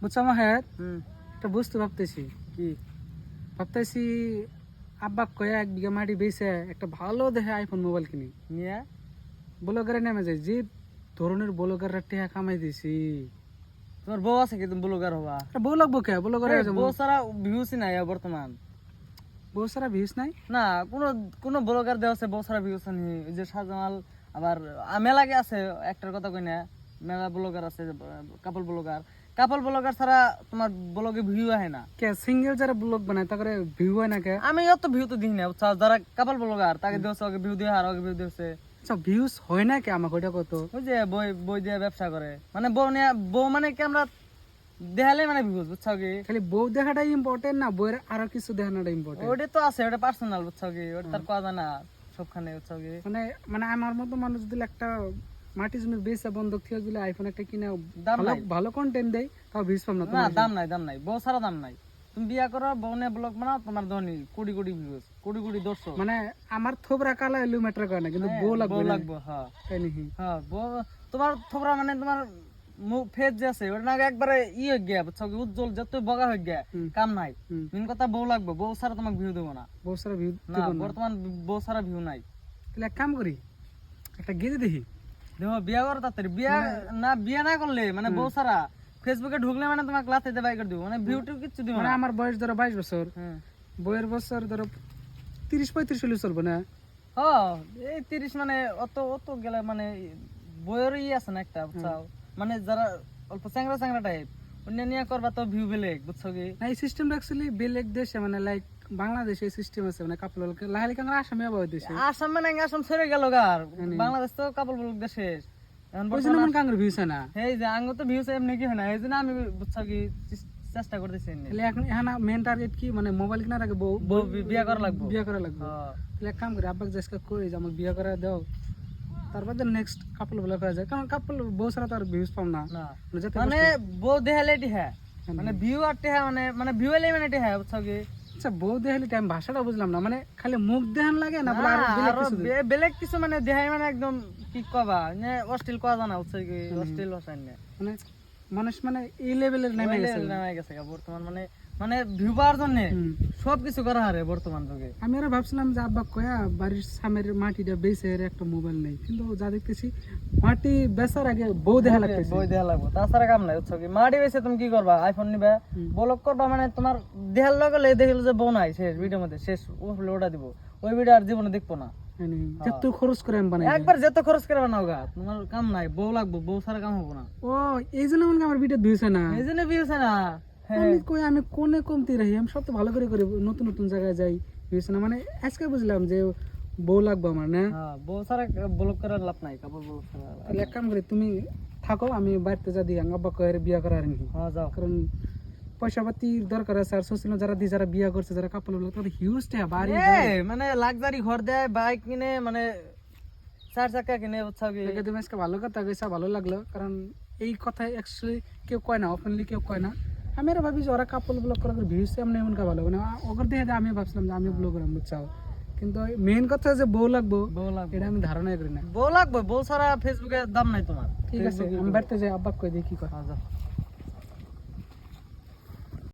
বুঝছ হুম। একটা বুঝতে ভাবতেছি কি ভাবতেছি আব্বা কয়ে এক বিঘা মাটি বেচে একটা ভালো দেখে আইফোন মোবাইল কিনি। নিয়ে? ব্লগারে নেমে যায় যে ধরনের ব্লগাররা টেহা কামাই দিছি। তোমার বউ আছে কি? তুমি ব্লগার হবা। বউ লাগবো কে? ব্লগারে বউ সারা ভিউস নাই বর্তমান। বউ সারা ভিউজ নাই? না কোন কোন ব্লগার দেওয়া আছে বউ সারা ভিউস নেই। যে শাহজামাল আবার মেলাগে আছে একটার কথা কই না? মেলা ব্লগার আছে কাপল ব্লগার। কাপল ব্লগার ছাড়া তোমার ব্লগে ভিউ আহে না। কে সিঙ্গেল যারা ব্লগ বানায় তাকে ভিউ হয় না কে? আমি অত ভিউ তো দিই না? যারা কাপল ব্লগার তাকে দিয়েছে আগে ভিউ দিয়ে আর আগে ভিউ দিয়েছে আচ্ছা ভিউজ হয় না কে আমাকে ওইটা কত? ওই যে বই বই দিয়ে ব্যবসা করে। মানে বউ নিয়ে বউ মানে কি আমরা দেখালে মানে ভিউজ বুঝছ কি? খালি বউ দেখাটা ইম্পর্টেন্ট না বইয়ের আরও কিছু দেখানোটা ইম্পর্টেন্ট ওটা তো আছে ওটা পার্সোনাল বুঝছ কি? ওটা তার কথা না সবখানে বুঝছ কি? মানে মানে আমার মতো মানুষ যদি একটা মাটি জমি বেচা বন্ধক থেকে যদি আইফোন একটা কিনে দাম নাই। ভালো কন্টেন্ট দেয় তাও ভিউজ পাম না না দাম নাই দাম নাই। বউ সারা দাম নাই। তুমি বিয়া করো বউ নিয়ে ব্লগ বানাও তোমার ধনী কোটি কোটি ভিউজ কোটি কোটি দর্শক। মানে আমার থোবরা কালা এলু ম্যাটার করে না কিন্তু বউ লাগবে বউ লাগবে হ্যাঁ। তাই নাকি? হ্যাঁ বউ তোমার থোবরা মানে তোমার মুখ ফেস যে আছে ওটা না একবারে ই হয়ে গিয়া বুঝছ উজ্জ্বল যত বগা হয়ে গিয়া কাম নাই। মেন কথা বউ লাগবে বউ সারা তোমাকে ভিউ দেবো না। বউ সারা ভিউ না বর্তমান বউ সারা ভিউ নাই। তাহলে এক কাম করি একটা গেড়ে দেখি। দেখো বিয়া করো তাড়াতাড়ি। বিয়া না বিয়া না করলে মানে বউ সারা ফেসবুকে ঢুকলে মানে তোমাকে লাতে দেবাই করে দিব। মানে ভিউ কিছু দিব মানে আমার বয়স ধরো বাইশ বছর। বইয়ের বছর ধরো তিরিশ পঁয়ত্রিশ হলে চলবে না? হ এই তিরিশ মানে অত অত গেলে মানে বইয়ের ই আছে না একটা মানে যারা অল্প চ্যাংরা চ্যাংরা টাইপ অন্য নিয়ে করবা তো ভিউ বেলেগ বুঝছ কি? না এই সিস্টেমটা অ্যাকচুয়ালি বেলেগ দেশে মানে লাইক বাংলাদেশে এই সিস্টেম আছে মানে কাপড় লাহালি কাঙ্গা আসামে আবার দেশে? আসাম মানে আসাম ছেড়ে গেল গার বাংলাদেশ তো কাপড় বলুক দেশে। ওই জন্য মন কাঙ্গের ভিউস না। এই যে আঙ্গ তো ভিউস এমনি কি হয় না এই জন্য আমি বুঝছ কি চেষ্টা করতেছি। তাহলে এখন এখন মেন টার্গেট কি মানে মোবাইল কেনার আগে বউ? বিয়া করা লাগবো। বিয়ে করা লাগবে। হ্যাঁ। তাহলে এক কাম করি আব্বাকে জাস্কা কই যে আমাকে বিয়ে করা দাও। তারপর নেক্সট কাপল বলে করা যায়। কারণ কাপল বউ ছাড়া তো আর ভিউজ পাম না। মানে মানে বউ দেখালে হ্যাঁ। মানে ভিউ আর টেহা মানে মানে ভিউ এলে মানে টেহা বুঝছ কি? আচ্ছা বউ দেখালি টাইম ভাষাটা বুঝলাম না। মানে খালি মুখ দেখান লাগে না বলে না, বেলেগ কিছু মানে দেহাই মানে একদম কি কবা? নে অস্টিল কয়া জানা হচ্ছে কি? অস্টিল ভাষা মানে মানুষ মানে এই লেভেলের নেমে গেছে। নেমে গেছে বর্তমান মানে মানে ভিউ পাওয়ার জন্য সব কিছু করা হারে বর্তমান যুগে। আমি আরও ভাবছিলাম যে আব্বা কয়া বাড়ির সামের মাটিটা এর একটা মোবাইল নেই। কিন্তু যা দেখতেছি মাটি বেচার আগে বউ দেখা লাগতেছে। বই দেয়া লাগবো। তাছাড়া কাম নাই বুঝছ কি? মাটি বেছে তুমি কি করবা? আইফোন নিবে। ব্লক করবা মানে তোমার দেহার লগে লগে দেখলে যে বউ নাই শেষ ভিডিওর মধ্যে শেষ। উঠলে ওটা দিব। ওই ভিডিও আর জীবনে দেখব না। মানে যত খরচ করে বানাই একবার যেত খরচ করে বানাও গা তোমার কাম নাই বউ লাগবো বউ ছাড়া কাম হব না। ও এই জন্য হয় আমার ভিডিও না। এই জন্য না হ্যাঁ আমি কই আমি কোনে কমতি রাখি? আমি সব তো ভালো করে করি নতুন নতুন জায়গায় যাই না মানে আজকে বুঝলাম যে বউ লাগবে আমার না? হ্যাঁ বউ ছাড়া ব্লক করার লাভ নাই কাপড় ব্লক তাহলে এক কাম করি তুমি থাকো আমি বাড়িতে যা দিই আব্বা কয়ের বিয়া করার নি হ্যাঁ যাও। কারণ পয়সা পাতির দরকার আছে আর সোশ্যাল যারা দিয়ে যারা বিয়া করছে যারা কাপড় লোক তাদের হিউজ টাকা বাড়ি মানে লাক্সারি ঘর দেয় বাইক কিনে মানে চার চাকা কিনে থেকে তুমি আজকে ভালো কথা গেছে ভালো লাগল। কারণ এই কথা অ্যাকচুয়ালি কেউ কয় না ওপেনলি কেউ কয় না। আমি আর ভাবি যে ওরা কাপড় ব্লগ করার ভিউজ এমন এমন কা ভালো মানে ওগর দেখে আমি ভাবছিলাম যে আমি ব্লগ করাম বুঝছাও কিন্তু মেইন কথা যে বউ লাগবো বউ লাগবে। এটা আমি ধারণাই করি না। বউ লাগবে? বউ ছাড়া ফেসবুকে দাম নাই তোমার। ঠিক আছে আমি বাড়িতে যাই আব্বা কই কি কথা